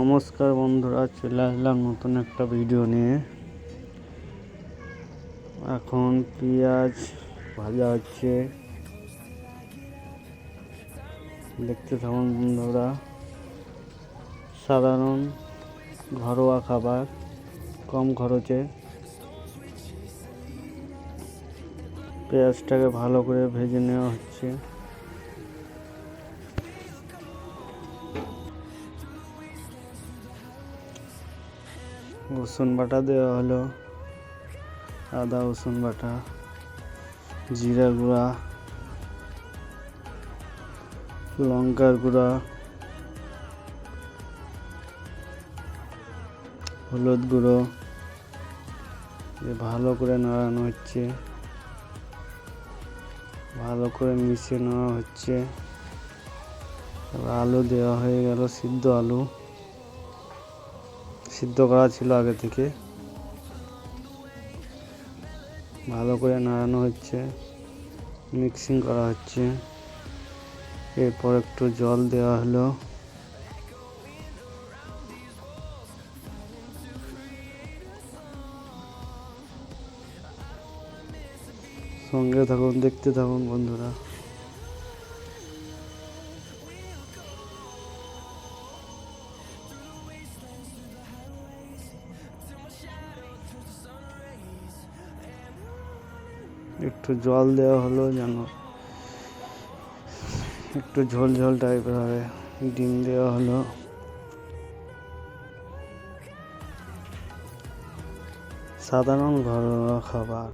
নমস্কার বন্ধুরা, চলে আসলাম নতুন একটা ভিডিও নিয়ে। এখন পেঁয়াজ ভাজা হচ্ছে। দেখতে থাকুন বন্ধুরা, সাধারণ ঘরোয়া খাবার, কম খরচে। পেঁয়াজটাকে ভালো করে ভেজে নেওয়া হচ্ছে। রসুন বাটা দেওয়া হলো। আদা রসুন বাটা, জিরা গুঁড়া, লঙ্কার গুঁড়া, হলুদ গুঁড়ো ভালো করে নাড়ানো হচ্ছে। ভালো করে মিশিয়ে নেওয়া হচ্ছে। আলু দেওয়া হয়ে গেল, সিদ্ধ আলু। সিদ্ধ করা ছিল আগে থেকে। ভালো করে নাড়ানো হচ্ছে মিক্সিং করা হচ্ছে। এরপর একটু জল দেওয়া হলো। সঙ্গে থাকুন, দেখতে থাকুন বন্ধুরা। একটু জল দেওয়া হলো যেন একটু ঝোল ঝোল টাইপের হবে। ডিম দেওয়া হলো। সাধারণ ঘরোয়া খাবার।